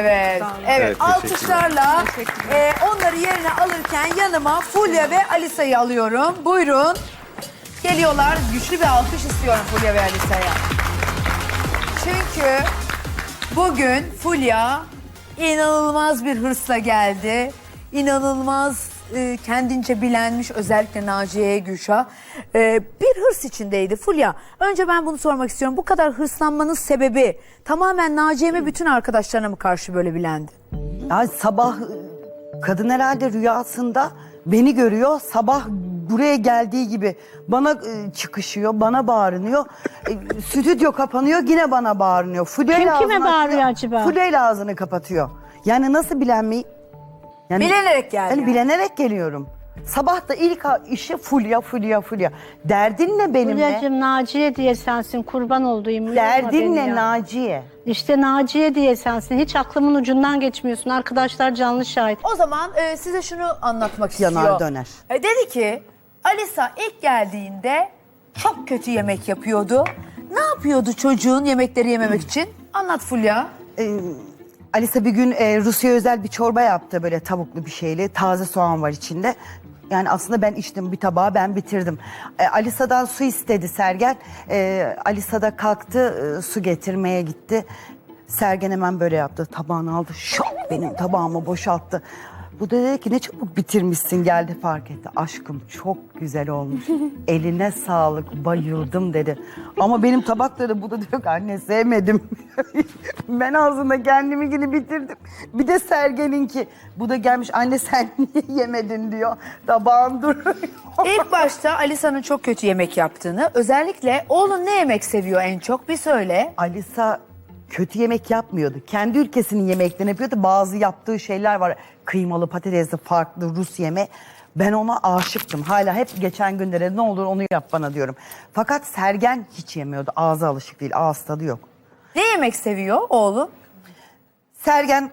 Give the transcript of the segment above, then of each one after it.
Evet, evet. Evet, Alkışlarla e, onları yerine alırken yanıma Fulya ve Alisa'yı alıyorum. Buyurun. Geliyorlar. Güçlü bir alkış istiyorum Fulya ve Alisa'ya. Çünkü bugün Fulya inanılmaz bir hırsla geldi. İnanılmaz e, kendince bilenmiş özellikle Naciye'ye Gülşah. E, bir hırs içindeydi Fulya. Önce ben bunu sormak istiyorum. Bu kadar hırslanmanın sebebi tamamen Naciye mi bütün arkadaşlarına mı karşı böyle bilendi? Ya sabah kadın herhalde rüyasında beni görüyor. Sabah buraya geldiği gibi bana e, çıkışıyor, bana bağırınıyor. E, stüdyo kapanıyor, yine bana bağırınıyor. Fulya Kim kime bağırıyor açıyor, acaba? Fulya ağzını kapatıyor. Yani nasıl bilenmeyi? Yani, Bilenerek geldi. Yani yani. bilenerek geliyorum. Sabah da ilk işi Fulya, Fulya, Fulya. Derdin ne benimle? Fulya'cığım Naciye diye sensin kurban olduğum. Derdin ne. Naciye? İşte Naciye diye sensin. Hiç aklımın ucundan geçmiyorsun. Arkadaşlar canlı şahit. O zaman e, size şunu anlatmak istiyor. Yanar döner. E, dedi ki Alisa ilk geldiğinde çok kötü yemek yapıyordu. Ne yapıyordu çocuğun yemekleri yememek için? Anlat Fulya. Ee, Alisa bir gün e, Rusya özel bir çorba yaptı böyle tavuklu bir şeyle. Taze soğan var içinde. Yani aslında ben içtim bir tabağı ben bitirdim. E, Alisa'dan su istedi Sergen. E, Alisa da kalktı e, su getirmeye gitti. Sergen hemen böyle yaptı. Tabağını aldı. Şok benim tabağımı boşalttı. Bu da dedi ki ne çabuk bitirmişsin geldi fark etti. Aşkım çok güzel olmuş. Eline sağlık bayıldım dedi. Ama benim tabakları bu da diyor ki anne sevmedim. ben ağzımda kendiminkini bitirdim. Bir de Sergen'inki. Bu da gelmiş anne sen niye yemedin diyor. Tabağın duruyor. İlk başta Alisa'nın çok kötü yemek yaptığını, özellikle oğlun ne yemek seviyor en çok bir söyle. Alisa kötü yemek yapmıyordu. Kendi ülkesinin yemeklerini yapıyordu. Bazı yaptığı şeyler var. Kıymalı patatesli farklı Rus yeme. Ben ona aşıktım. Hala hep geçen günlere ne olur onu yap bana diyorum. Fakat Sergen hiç yemiyordu. Ağza alışık değil. Ağız tadı yok. Ne yemek seviyor oğlun? Sergen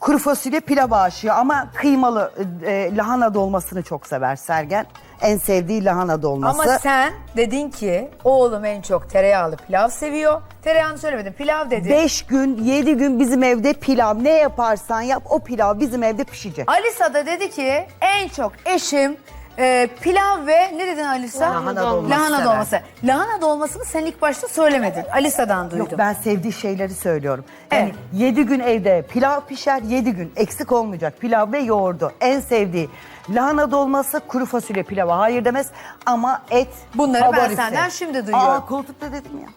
kuru fasulye pilav aşığı ama kıymalı e, lahana dolmasını çok sever Sergen. En sevdiği lahana dolması. Ama sen dedin ki oğlum en çok tereyağlı pilav seviyor. Tereyağını söylemedin pilav dedin. Beş gün, yedi gün bizim evde pilav. Ne yaparsan yap o pilav bizim evde pişecek. Alisa da dedi ki en çok eşim e, pilav ve ne dedin Alisa? Lahana dolması Lahana sever. dolması. Lahana dolmasını sen ilk başta söylemedin. Alisa'dan duydum. Yok ben sevdiği şeyleri söylüyorum. Yani Evet. yedi gün evde pilav pişer, yedi gün eksik olmayacak pilav ve yoğurdu. En sevdiği lahana dolması, kuru fasulye pilava hayır demez ama et Bunları ben favorisi. senden şimdi duyuyorum. Aa koltukta dedim ya.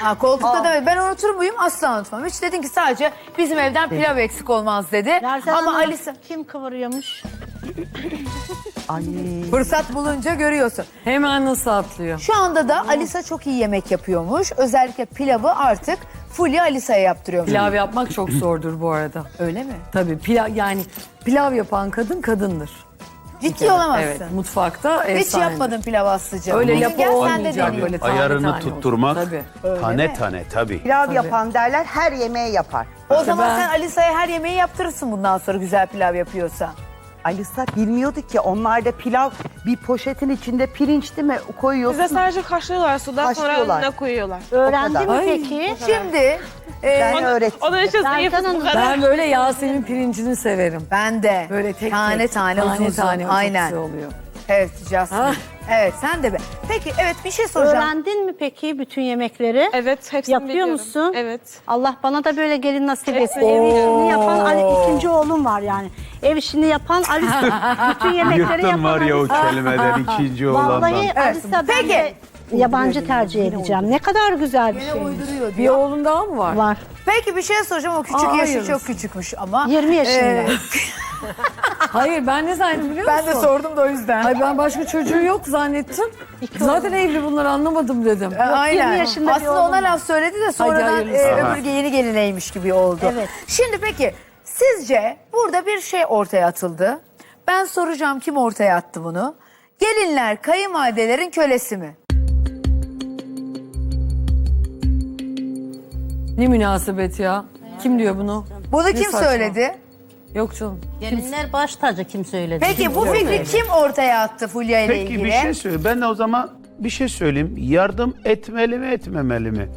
Ha, koltukta Aa. demedim. Ben unutur muyum? Asla unutmam. Hiç dedin ki sadece bizim evden pilav eksik olmaz dedi. Lerzan Ama Alisa Kim kıvırıyormuş? Ay. fırsat bulunca görüyorsun. Hemen nasıl atlıyor? Şu anda da Alisa çok iyi yemek yapıyormuş. Özellikle pilavı artık Fulya Alisa'ya yaptırıyormuş. Pilav yapmak çok zordur bu arada. Öyle mi? Tabii pilav yani pilav yapan kadın kadındır. Ciddi olamazsın. Evet mutfakta Hiç efsanedir. yapmadın pilav Aslı'cığım. Öyle Bir gün lapa gel sen de olmayacak böyle tane Ayarını tane tutturmak. Tabii. tane tane tabii. Pilav yapan derler her yemeği yapar. O zaman ben- sen Alisa'ya her yemeği yaptırırsın bundan sonra güzel pilav yapıyorsa. Alisa bilmiyordu ki onlarda pilav bir poşetin içinde pirinç değil mi koyuyorsun. Bize sadece kaşlıyorlar sudan sonra Haşlıyorlar. önüne koyuyorlar. Öğrendi mi peki? Şimdi e, Ben Onu, öğrettim. onun için zayıfız bu kadar. Ben böyle Yasemin pirincini severim. ben de Böyle tek tane tek, tane uzun uzun. tane o çok Aynen. güzel oluyor. Evet Jasmine. Evet sen de be. Peki evet bir şey soracağım. Öğrendin mi peki bütün yemekleri? Evet hepsini Yapıyor biliyorum. musun? Evet. Allah bana da böyle gelin nasip etsin. Ev işini yapan Ali, ikinci oğlum var yani. Ev işini yapan Ali. bütün yemekleri yapan Yıktın var ya o Ali. kelimeden ikinci olandan. Vallahi Alisa ben Peki. de yabancı tercih edeceğim. Ne kadar güzel bir şey. uyduruyor Bir oğlun daha mı var? Var. Peki bir şey soracağım o küçük Aa, yaşı hayır. çok küçükmüş ama. 20 yaşında. Ee, Hayır ben ne zannettim biliyor musun? ben de sordum da o yüzden. Hayır ben başka çocuğu yok zannettim. Zaten evli bunlar anlamadım dedim. Ee, Aynen. 20 yaşında bir Aslında oğlum ona var. laf söyledi de sonradan hayırlısı. e, öbür yeni gelineymiş gibi oldu. Evet. Şimdi peki sizce burada bir şey ortaya atıldı. Ben soracağım kim ortaya attı bunu? Gelinler kayınvalidelerin kölesi mi? Ne münasebet ya. Kim diyor bunu? Bunu Ne kim saçma. söyledi? Yok canım. Gelinler baş tacı kim söyledi? Peki bu fikri kim ortaya attı Fulya ile Peki ilgili? bir şey söyle. Ben de o zaman bir şey söyleyeyim. Yardım etmeli mi etmemeli mi?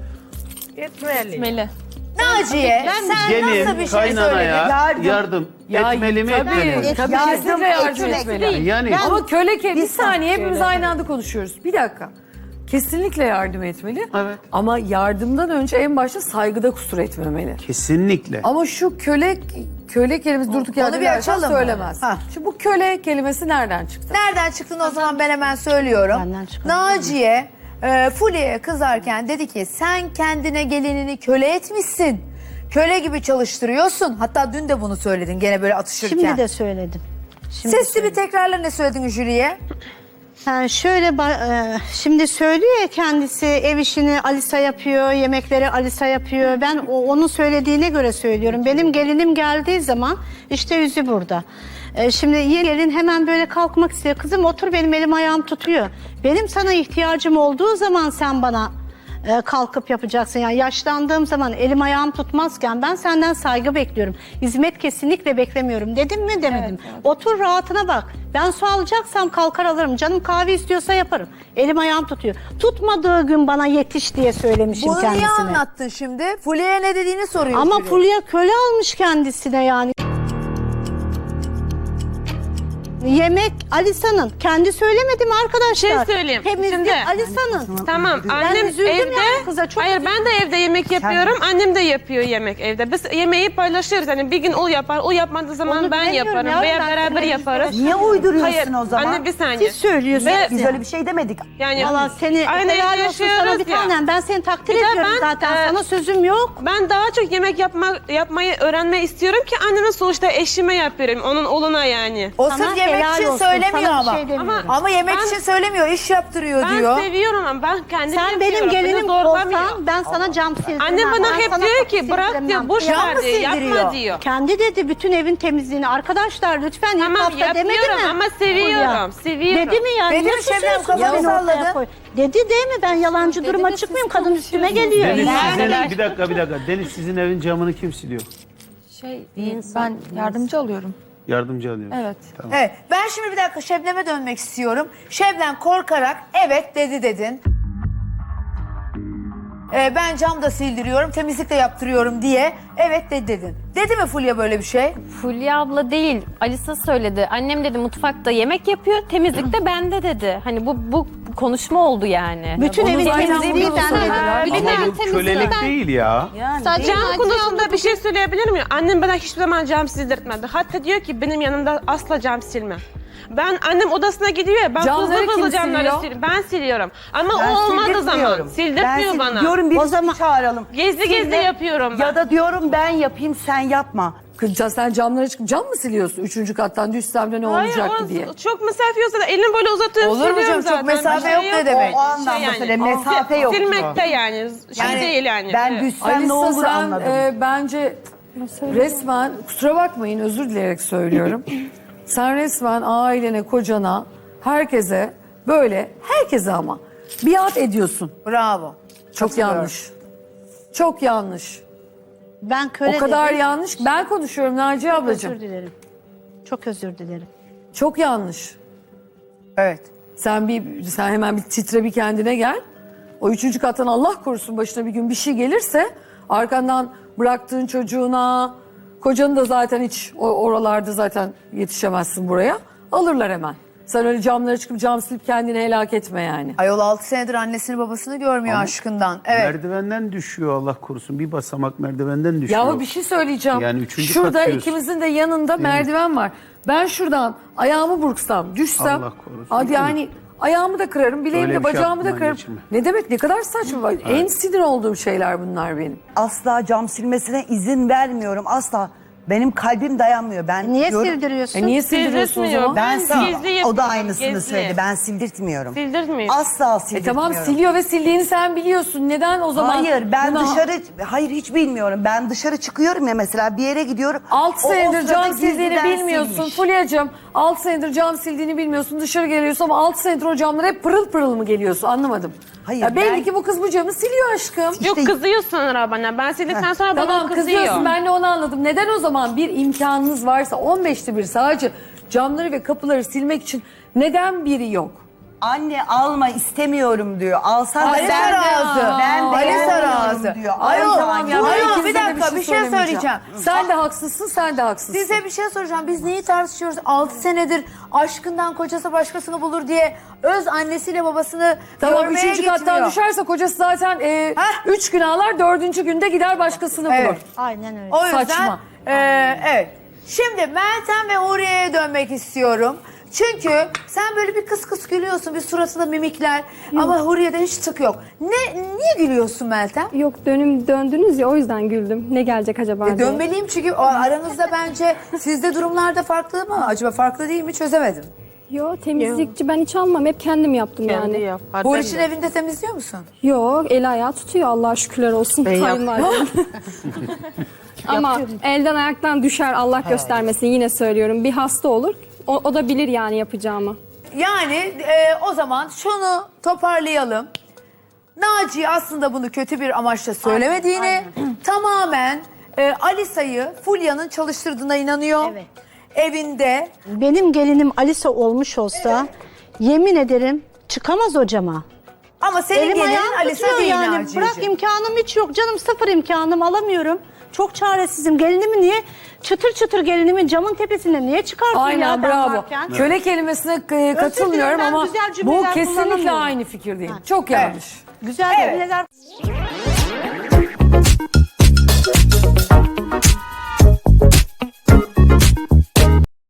Etmeli. Naciye sen nasıl gelin bir şey söyledin? kaynanaya Yardım. yardım, etmeli mi tabii, etmeli mi? Tabii Yardım kesinlikle yardım etmeli. değil. Yani Ama köle ke bir saniye. hepimiz aynı anda konuşuyoruz. Bir dakika. Kesinlikle yardım etmeli. Evet. Ama yardımdan önce en başta saygıda kusur etmemeli. kesinlikle. Ama şu köle köle kelimesi durduk yerde bir açalım mı? söylemez. Ha. Şimdi bu köle kelimesi nereden çıktı? Nereden çıktın o zaman ben hemen söylüyorum. Benden çıkan Naciye e, Fulya'ya kızarken dedi ki sen kendine gelinini köle etmişsin. Köle gibi çalıştırıyorsun. Hatta dün de bunu söyledin gene böyle atışırken. Şimdi de söyledim. Şimdi Sesli bir tekrarla ne söyledin jüriye? Ha, şöyle ba- e, şimdi söylüyor ya kendisi ev işini Alisa yapıyor, yemekleri Alisa yapıyor. Ben onun söylediğine göre söylüyorum. Benim gelinim geldiği zaman işte yüzü burada. E, şimdi yeni gelin hemen böyle kalkmak istiyor. Kızım otur benim elim ayağım tutuyor. Benim sana ihtiyacım olduğu zaman sen bana e, kalkıp yapacaksın. Yani yaşlandığım zaman elim ayağım tutmazken ben senden saygı bekliyorum. Hizmet kesinlikle beklemiyorum. Dedim mi demedim. Otur rahatına bak. Ben su alacaksam kalkar alırım. Canım kahve istiyorsa yaparım. Elim ayağım tutuyor. Tutmadığı gün bana yetiş diye söylemişim Bunu kendisine. niye anlattın şimdi? Fulya'ya ne dediğini soruyor Ama. Fulya köle almış kendisine yani. Yemek Alisa'nın. Kendi söylemedim arkadaşlar. Şey söyleyeyim. Temizlik Şimdi- Alisa'nın. Tamam annem üzüldüm evde. yani kıza, çok hayır ben de evde yemek yapıyorum. Annem de yapıyor yemek evde. Biz yemeği paylaşırız. Yani bir gün o yapar, o yapmadığı zaman Onu ben bilemiyorum yaparım ya, veya ben beraber yaparız. Niye uyduruyorsun Hayır, o zaman? anne bir saniye. Siz söylüyorsunuz. Ve- Biz öyle bir şey demedik. Yani Valla seni aynı helal evde olsun sana yaşıyoruz bir ya. tanem. Ben seni takdir Bir de ediyorum ben, zaten. e, Sana sözüm yok. Ben daha çok yemek yapma, yapmayı öğrenmeyi istiyorum ki annemin sonuçta eşime yapıyorum. Onun oğluna yani. O Sana sırf yemek helal için olsun, söylemiyor sana ama. şey demiyorum. Ama- Ama yemek Ben- için söylemiyor, iş yaptırıyor Ben diyor. seviyorum ama ben kendim Sen yapıyorum. benim Beni gelinim zorlamıyor. olsan ben sana cam sildirmem. Annem bana ben hep sana diyor ki bırak diyor sildirmem." boş Cam ver mı diyor sildiriyor? yapma diyor. Kendi dedi bütün evin temizliğini. Arkadaşlar lütfen ilk Tamam, hafta demedi yapıyorum mi? ama seviyorum, seviyorum. Dedi mi yani? Dedi mi Niye Şebnem? susuyorsun? Kafanı Ya ortaya salladı. koy. Dedi değil mi? Ben yalancı duruma çıkmıyorum. Kadın üstüme geliyor. Deniz Yani. sizin, bir dakika bir dakika. Deniz sizin evin camını kim siliyor? Şey, ben yardımcı alıyorum. Yardımcı alıyor. Evet. Tamam. Evet, ben şimdi bir dakika Şebnem'e dönmek istiyorum. Şebnem korkarak evet dedi dedin. Ee, ben cam da sildiriyorum, temizlik de yaptırıyorum diye evet dedi dedin. Dedi mi Fulya böyle bir şey? Fulya abla değil, Alisa söyledi. Annem dedi mutfakta yemek yapıyor, temizlikte bende dedi. Hani bu bu konuşma oldu yani. Bütün Onu evin zaten temizliği burada bende söylediler. dedi. Bir de Ama bu kölelik değil ya. Sadece Cam konusunda bir şey söyleyebilir miyim? Annem bana hiçbir zaman cam sildirtmedi. Hatta diyor ki benim yanımda asla cam silme. Ben annem odasına gidiyor ya ben Camları kim hızlı camları siliyor? siliyorum. Ben siliyorum. Ama Ben o olmadığı zaman sildirtmiyorum. sildirtmiyor ben bana. Diyorum bir O zaman- çağıralım. Gizli gizli Sildir. yapıyorum ben. Ya da diyorum ben yapayım sen yapma. Kız sen camlara çıkıp cam mı siliyorsun? Üçüncü kattan düşsem de ne Hayır, olacak o diye. çok mesafe yoksa da elim böyle uzatıyorum Olur mu siliyorum canım? Çok zaten. mesafe Bir yok şey ne demek? O anlamda Şey yani. söyleyeyim, mesafe yok. Silmekte yani. Şey Yani değil yani. Ben Evet. düşsem ne Alisa olur sen anladım. e, bence resmen kusura bakmayın özür dileyerek söylüyorum. sen resmen ailene, kocana, herkese böyle herkese ama biat ediyorsun. Bravo. Çok yanlış. Çok yanlış. Ben köle o kadar dedim. yanlış. Ben konuşuyorum Naciye ablacığım. Özür dilerim. Çok özür dilerim. Çok yanlış. Evet. Sen bir sen hemen bir titre bir kendine gel. O üçüncü kattan Allah korusun başına bir gün bir şey gelirse arkandan bıraktığın çocuğuna kocanı da zaten hiç o- oralarda zaten yetişemezsin buraya. Alırlar hemen. Sen öyle camlara çıkıp cam silip kendini helak etme yani. Ayol 6 senedir annesini babasını görmüyor aşkından. Evet. Merdivenden düşüyor Allah korusun. Bir basamak merdivenden düşüyor. Ya bir şey söyleyeceğim. Yani üçüncü Şurada kat diyorsun. ikimizin de yanında merdiven var. Ben şuradan ayağımı burksam, düşsem. Allah korusun. Hadi yani ayağımı da kırarım, bileğimi Öyle de bir şey bacağımı da kırarım. geçirme. Ne demek ne kadar saçma. En sinir olduğum şeyler bunlar benim. Asla cam silmesine izin vermiyorum asla. Benim kalbim dayanmıyor. Ben Niye diyorum- sildiriyorsun? E niye sildiriyorsun o zaman? Ben Ben sil- gizli o da yapıyorum, aynısını gizli. söyledi. Ben sildirtmiyorum. Sildirtmiyor. Asla E sildirtmiyorum. tamam siliyor ve sildiğini sen biliyorsun. Neden o zaman? Hayır ben buna- dışarı hayır hiç bilmiyorum. Ben dışarı çıkıyorum ya mesela bir yere gidiyorum. 6 O- o senedir sırada cam sildiğini gizliden bilmiyorsun. silmiş. Fulya'cığım 6 senedir cam sildiğini bilmiyorsun. Dışarı geliyorsun ama 6 senedir o camlara hep pırıl pırıl mı geliyorsun? Anlamadım. Hayır, Ya belli ben- ki bu kız bu camı siliyor aşkım. Yok İşte- kızıyor sonra bana. Ben sildikten sonra bana Tamam kızıyor. kızıyorsun ben de onu anladım. Neden o zaman bir imkanınız varsa 15'te bir sadece camları ve kapıları silmek için neden biri yok? Anne alma istemiyorum diyor. Alsan Alisa ben razı. Ben Alisa beğenmiyorum razı. diyor. Ayol, Ay, tamam ya. ayol, İkinize bir de dakika bir şey söylemeyeceğim. söyleyeceğim. Sen de haksızsın, sen de haksızsın. Size bir şey soracağım. Biz neyi tartışıyoruz? 6 senedir aşkından kocası başkasını bulur diye öz annesiyle babasını Tamam görmeye üçüncü kattan gitmiyor. düşerse kocası zaten e, üç gün ağlar dördüncü günde gider başkasını bulur. Evet. Aynen öyle. O yüzden Saçma. e, evet. Şimdi Meltem ve Huriye'ye dönmek istiyorum. Çünkü sen böyle bir kıs kıs gülüyorsun, bir suratında mimikler ama Huriye'de hiç tık yok. Ne niye gülüyorsun Meltem? Yok dönüm döndünüz ya o yüzden güldüm. Ne gelecek acaba E, diye. dönmeliyim çünkü o aranızda bence sizde durumlarda farklı mı? Acaba farklı değil mi? Çözemedim. Yo temizlikçi ben hiç almam. Hep kendim yaptım Kendi yani. yap. Huriç'in evinde temizliyor musun? Yo el ayağı tutuyor Allah'a şükürler olsun. Ben Kayınvalidem. Ama elden ayaktan düşer Allah göstermesin yine söylüyorum. Bir hasta olur. O, o da bilir yani yapacağımı. Yani e, o zaman şunu toparlayalım. Naciye aslında bunu kötü bir amaçla söylemediğini, tamamen e, Alisa'yı Fulya'nın çalıştırdığına inanıyor. Evet. Evinde. Benim gelinim Alisa olmuş olsa yemin ederim çıkamaz hocama. Ama senin Elim gelinin ayağım Alisa tutuyor değil yani. Naciye'ciğim. Bırak imkanım hiç yok canım sıfır imkanım alamıyorum. Çok çaresizim. Gelinimi niye çıtır çıtır gelinimin camın tepesine niye çıkartayım ya Aynen ben bravo. varken? Köle kelimesine e, katılmıyorum ben ama güzel bu kesinlikle kullanamıyorum. aynı fikirdeyim. Çok yanlış. Güzel Evet. cümleler